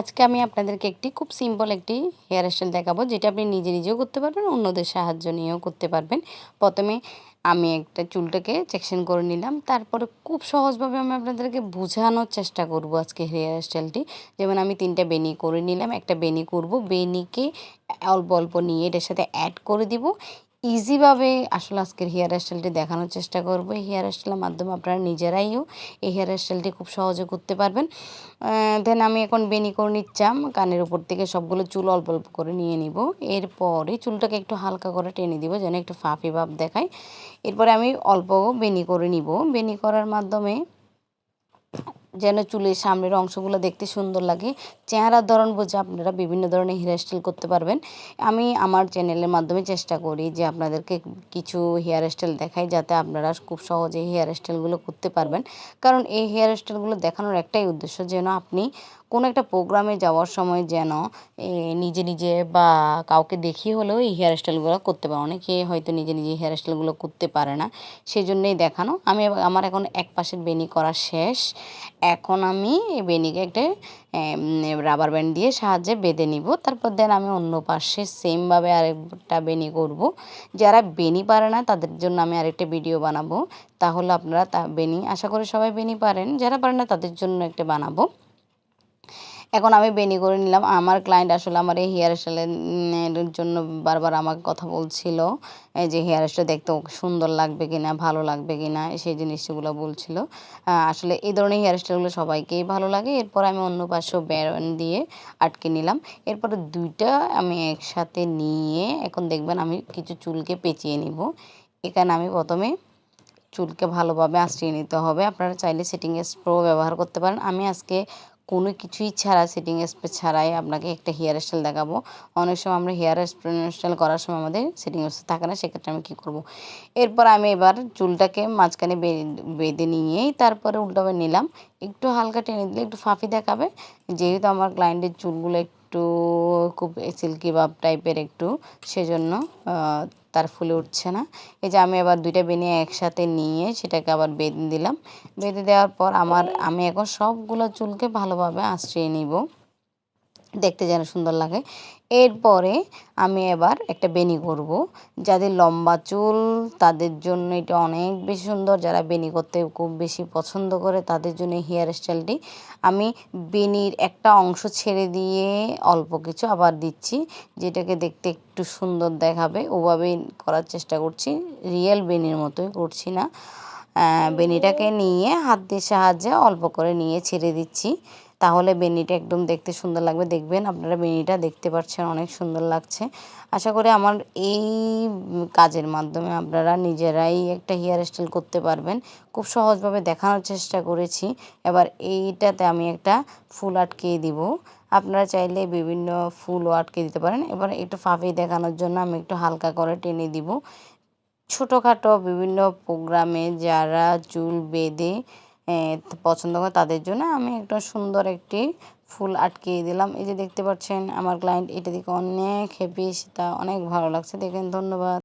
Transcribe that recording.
আজকে আমি আপনাদেরকে একটি খুব সিম্পল একটি হেয়ার স্টাইল দেখাবো, যেটা আপনি নিজে নিজেও করতে পারবেন, অন্যদের সাহায্য নিয়েও করতে পারবেন। প্রথমে আমি একটা চুলটাকে সেকশন করে নিলাম, তারপরে খুব সহজভাবে আমি আপনাদেরকে বোঝানোর চেষ্টা করব আজকে হেয়ার স্টাইলটি যেমন আমি তিনটা বেনি করে নিলাম, একটা বেনি করব বেনিকে অল্প অল্প নিয়ে এটার সাথে অ্যাড করে দিব। ইজিভাবে আসলে আজকের হেয়ার স্টাইলটি দেখানোর চেষ্টা করব। এই হেয়ার স্টাইলের মাধ্যমে আপনারা নিজেরাইও এই হেয়ার স্টাইলটি খুব সহজে করতে পারবেন। দেন আমি এখন বেনি করে নিচ্ছাম। কানের উপর থেকে সবগুলো চুল অল্প অল্প করে নিয়ে নিব। এরপরে চুলটাকে একটু হালকা করে টেনে দিব, যেন একটু ফাঁপি ভাব দেখায়। এরপরে আমি অল্প বেনি করে নিব। বেনি করার মাধ্যমে যেন চুলের সামনের অংশগুলো দেখতে সুন্দর লাগে। চেহারার ধরন বুঝে আপনারা বিভিন্ন ধরনের হেয়ার স্টাইল করতে পারবেন। আমি আমার চ্যানেলের মাধ্যমে চেষ্টা করি যে আপনাদেরকে কিছু হেয়ার স্টাইল দেখাই যাতে আপনারা খুব সহজে হেয়ার স্টাইলগুলো করতে পারবেন। কারণ এই হেয়ার স্টাইলগুলো দেখানোর একটাই উদ্দেশ্য যেন আপনি কোনো একটা প্রোগ্রামে যাওয়ার সময় যেন নিজে নিজে বা কাউকে দেখিয়ে হলেও এই হেয়ার স্টাইলগুলো করতে পারে। অনেকে হয়তো নিজে নিজে হেয়ার স্টাইলগুলো করতে পারে না। সেই জন্যই দেখানো। আমি আমার এখন এক পাশের বেনি করা শেষ। এখন আমি বেনিকে একটা রাবার ব্যান্ড দিয়ে সাহায্যে বেঁধে নিব। তারপর দেন আমি অন্য পাশে সেমভাবে আরেকটা বেনি করব। যারা বেনি পারে না, তাদের জন্য আমি আরেকটা ভিডিও বানাবো। তাহলে আপনারা তা বেনি আশা করি সবাই বেনি পারেন। যারা পারেন না, তাদের জন্য একটা বানাবো। এখন আমি বেনি করে নিলাম। আমার ক্লায়েন্ট আসলে আমার এই হেয়ার স্টাইলের জন্য বারবার আমাকে কথা বলছিল যে হেয়ার স্টাইল দেখতে সুন্দর লাগবে কি না ভালো লাগবে কি না সেই জিনিসগুলো বলছিল। আসলে এই ধরনের হেয়ার স্টাইলগুলো সবাইকেই ভালো লাগে। এরপর আমি অন্য পাশেও ব্যারন দিয়ে আটকে নিলাম। এরপরে দুইটা আমি একসাথে নিয়ে এখন দেখবেন আমি কিছু চুলকে পেঁচিয়ে নিব। এখানে আমি প্রথমে চুলকে ভালোভাবে আঁচড়িয়ে নিতে হবে। আপনারা চাইলে সেটিং স্প্রো ব্যবহার করতে পারেন। আমি আজকে কোনো কিছুই ছাড়া সেটিং স্প্রে ছাড়াই আপনাকে একটা হেয়ার স্টাইল দেখাবো। অনেক সময় আমরা হেয়ার স্টাইল করার সময় আমাদের সেটিং স্প্রে থাকে না, সেক্ষেত্রে আমি কী করব। এরপর আমি এবার চুলটাকে মাঝখানে বেঁধে নিয়েই তারপরে উল্টাবে নিলাম। একটু হালকা টেনে দিলে একটু ফাঁফি দেখাবে। যেহেতু আমার ক্লায়েন্টের চুলগুলো একটু খুব সিল্কি ভাব টাইপের একটু, সেজন্য তার ফুলে উঠছে না। এই যে আমি আবার দুইটা বেনিয়ে একসাথে নিয়ে সেটাকে আবার বেঁধে দিলাম। বেঁধে দেওয়ার পর আমার, আমি এখন সবগুলো চুলকে ভালোভাবে আশ্রিয়ে নিব। দেখতে যেন সুন্দর লাগে। এরপরে আমি এবার একটা বেনি করব, যাদের লম্বা চুল, তাদের জন্য এটা অনেক বেশি সুন্দর। যারা বেনি করতে খুব বেশি পছন্দ করে, তাদের জন্য হেয়ার স্টাইলটি। আমি বেনির একটা অংশ ছেড়ে দিয়ে অল্প কিছু আবার দিচ্ছি, যেটাকে দেখতে একটু সুন্দর দেখাবে। ওভাবেই করার চেষ্টা করছি, রিয়েল বেনির মতোই করছি না। বেনিটাকে নিয়ে হাত দিয়ে সাহায্যে অল্প করে নিয়ে ছেড়ে দিচ্ছি। তাহলে বেনিটা একদম দেখতে সুন্দর লাগবে। দেখবেন আপনারা বেনিটা দেখতে পাচ্ছেন অনেক সুন্দর লাগছে। আশা করি আমার এই কাজের মাধ্যমে আপনারা নিজেরাই একটা হেয়ার স্টাইল করতে পারবেন। খুব সহজভাবে দেখানোর চেষ্টা করেছি। এবার এইটাতে আমি একটা ফুল আটকিয়ে দিব। আপনারা চাইলে বিভিন্ন ফুলও আটকে দিতে পারেন। এবার একটু ফাঁপি দেখানোর জন্য আমি একটু হালকা করে টেনে দিব। ছোটোখাটো বিভিন্ন প্রোগ্রামে যারা চুল বেঁধে পছন্দ করে তাদের জন্য আমি একটা সুন্দর একটি ফুল আটকিয়ে দিলাম। এই যে দেখতে পাচ্ছেন, আমার ক্লায়েন্ট এটা দেখে অনেক হ্যাপি সেটা অনেক ভালো লাগছে। দেখেন, ধন্যবাদ।